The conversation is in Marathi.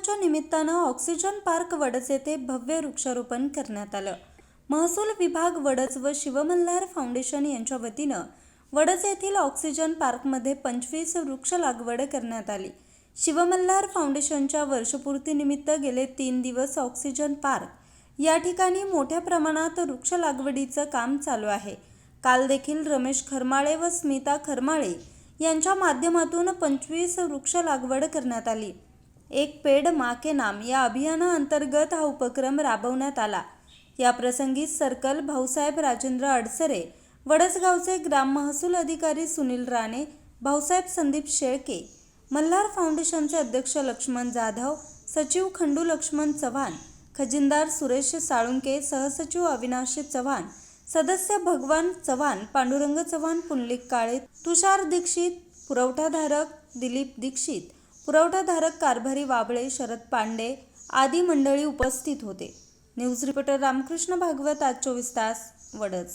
सप्ताहाच्या निमित्तानं ऑक्सिजन पार्क वडच येथे भव्य वृक्षारोपण करण्यात आलं. महसूल विभाग वडच व शिवमल्हार फाउंडेशन यांच्या वतीनं वडच येथील ऑक्सिजन पार्कमध्ये पंचवीस वृक्ष लागवड करण्यात आली. शिवमल्हार फाउंडेशनच्या वर्षपूर्तीनिमित्त गेले तीन दिवस ऑक्सिजन पार्क. या ठिकाणी मोठ्या प्रमाणात वृक्ष लागवडीचं काम चालू आहे. काल देखील रमेश खरमाळे व स्मिता खरमाळे यांच्या माध्यमातून पंचवीस वृक्ष लागवड करण्यात आली. एक पेड माँ के नाम या अभियानाअंतर्गत हा उपक्रम राबवण्यात आला. या प्रसंगी सर्कल भाऊसाहेब राजेंद्र अडसरे वडसगावचे ग्राम महसूल अधिकारी सुनील राणे भाऊसाहेब संदीप शेळके मल्हार फाउंडेशनचे अध्यक्ष लक्ष्मण जाधव सचिव खंडू लक्ष्मण चव्हाण खजिनदार सुरेश साळुंके सहसचिव अविनाश चव्हाण सदस्य भगवान चव्हाण पांडुरंग चव्हाण पुंडलिक काळे तुषार दीक्षित पुरवठाधारक दिलीप दीक्षित पुरवठाधारक कारभारी वाबळे शरद पांडे आदी मंडळी उपस्थित होते. न्यूज रिपोर्टर रामकृष्ण भागवत आज चोवीस तास वडच